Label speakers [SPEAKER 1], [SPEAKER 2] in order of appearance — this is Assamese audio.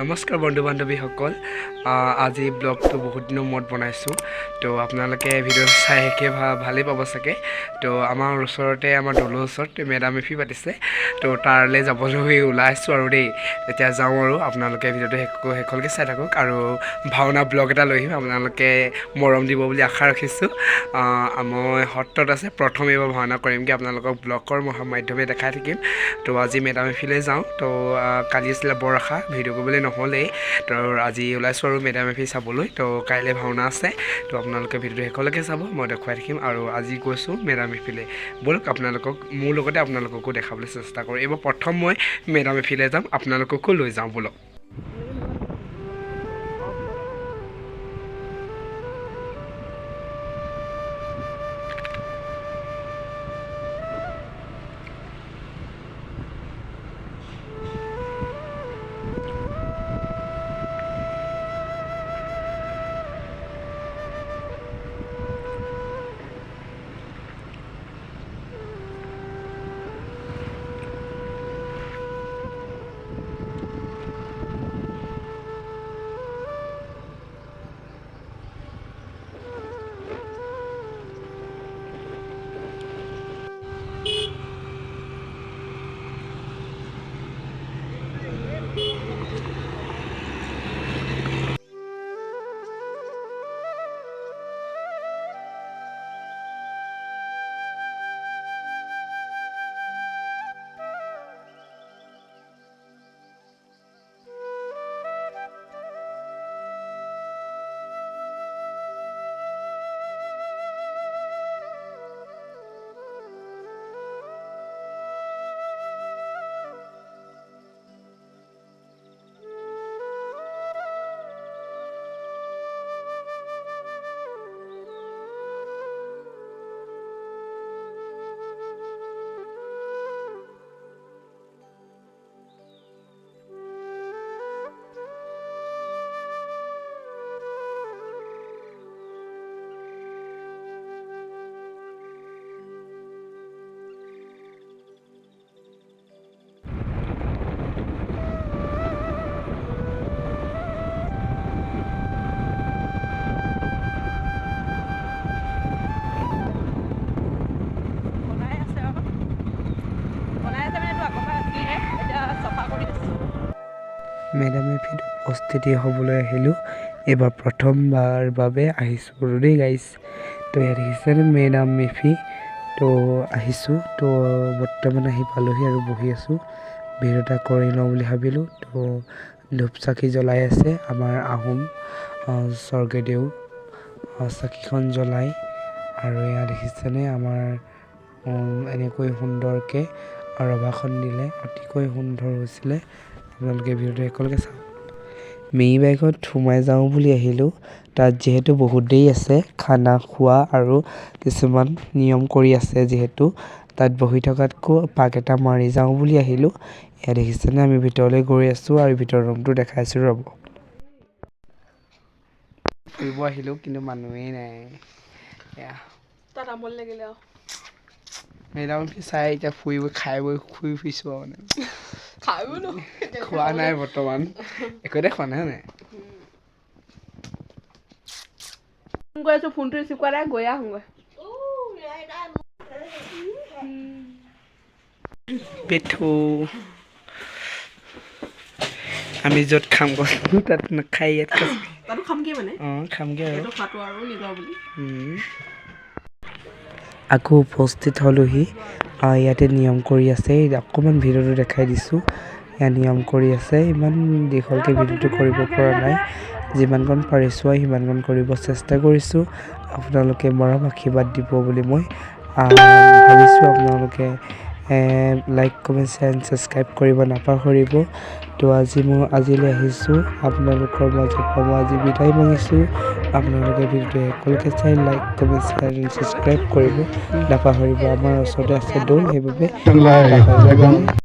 [SPEAKER 1] নমস্কাৰ বন্ধু বান্ধৱীসকল আজি ব্লগটো বহুত দিনৰ মূৰত বনাইছোঁ। তো আপোনালোকে ভিডিঅ' চাই শেষে ভা ভালেই পাব চাগে। তো আমাৰ ওচৰতে আমাৰ দলৰ ওচৰত মেডাম মেফি পাতিছে। তো তালৈ যাবলৈ ওলাই আছোঁ আৰু দেই। এতিয়া যাওঁ আৰু আপোনালোকে ভিডিঅ'টো শেষ শেষলৈকে চাই থাকক। আৰু ভাওনা ব্লগ এটা লৈ আহিম আপোনালোকে মৰম দিব বুলি আশা ৰাখিছোঁ। মই সত্ৰত আছে প্ৰথম এইবাৰ ভাওনা কৰিমগৈ আপোনালোকক ব্লগৰ মাধ্যমে দেখাই থাকিম। তো আজি মেডাম এফিলৈ যাওঁ। তো কালি আছিলে বৰষা ভিডিঅ' কৰিবলৈ নহ'লেই। তো আজি ওলাইছোঁ আৰু মেডাম এফি চাবলৈ। তো কাইলৈ ভাওনা আছে। তো আপোনালোকে ভিডিঅ'টো শেষলৈকে চাব মই দেখুৱাই থাকিম আৰু আজি গৈছোঁ মেডাম এফিলৈ। ব'লক আপোনালোকক মোৰ লগতে আপোনালোককো দেখাবলৈ চেষ্টা কৰোঁ। এইবাৰ প্ৰথম মই মেডাম এফিলৈ যাম আপোনালোককো লৈ যাওঁ ব'লক। মেডাম এফিত উপস্থিতি হ'বলৈ আহিলোঁ। এইবাৰ প্ৰথমবাৰ বাবে আহিছোঁ। আৰু দেই গাইছ তো ইয়াত দেখিছেনে মেডাম মেফি। তো আহিছোঁ। তো বৰ্তমান আহি পালোহি আৰু বহি আছোঁ। ভিডিঅ' এটা কৰি লওঁ বুলি ভাবিলোঁ। তো ধূপ চাকি জ্বলাই আছে আমাৰ আহোম আহ, স্বৰ্গদেউ। চাকিখন জ্বলাই। আৰু এয়া দেখিছেনে আমাৰ এনেকৈ সুন্দৰকৈ ৰভাখন দিলে। অতিকৈ সুন্দৰ হৈছিলে। আপোনালোকে ভিডিঅ'টো একেলগে চাওক। মেই বাইকত সোমাই যাওঁ বুলি আহিলোঁ। তাত যিহেতু বহুত দেৰি আছে খানা খোৱা আৰু কিছুমান নিয়ম কৰি আছে যিহেতু। তাত বহি থকাতকৈ পাক এটা মাৰি যাওঁ বুলি আহিলোঁ। এয়া দেখিছেনে? আমি ভিতৰলৈ গৈ আছোঁ আৰু ভিতৰৰ ৰুমটো দেখাইছোঁ ৰ'ব। ফুৰিব আহিলোঁ কিন্তু মানুহেই নাই। এয়া।
[SPEAKER 2] তাত আমনি লাগিলে আৰু।
[SPEAKER 1] মেডাম চাই এতিয়া ফুৰিব খাই বৈ শুই ফুৰিছোঁ আৰু মানে।
[SPEAKER 2] খাই বোলো
[SPEAKER 1] খোৱা নাই বৰ্তমান। একোতে খোৱা নাই নাই
[SPEAKER 2] ফোন কৰি আছোঁ ফোনটো ৰিচিভ কৰা নাই গৈ আহোঁগৈ।
[SPEAKER 1] পেঠু। আমি য'ত খাম কৈছোঁ তাত নাখাই ইয়াত
[SPEAKER 2] তাতো খামগৈ মানে?
[SPEAKER 1] অঁ খামগৈ আৰু।
[SPEAKER 2] খোৱাটো আৰু নিজৰ বুলি।
[SPEAKER 1] আকৌ উপস্থিত হ'লোহি। ইয়াতে নিয়ম কৰি আছে। অকণমান ভিডিঅ'টো দেখাই দিছোঁ। ইয়াত নিয়ম কৰি আছে। ইমান দীঘলকৈ ভিডিঅ'টো কৰিব পৰা নাই। যিমানকণ পাৰিছোঁ আৰু সিমানকণ কৰিব চেষ্টা কৰিছোঁ। আপোনালোকে মৰম আশীৰ্বাদ দিব বুলি মই ভাবিছোঁ। আপোনালোকে লাইক কমেণ্ট শ্বেয়াৰ ছাবস্ক্ৰাইব কৰিব নাপাহৰিব। তো আজি মই আজিলৈ আহিছোঁ। আপোনালোকৰ মাজৰ পৰা মই আজি বিদায় মাগিছোঁ। আপোনালোকে ভিডিঅ'টো সকলোকে চাই লাইক কমেণ্ট শ্বেয়াৰ ছাবস্ক্ৰাইব কৰিব। নাপাহৰিব আমাৰ ওচৰতে আছে দৌল সেইবাবে।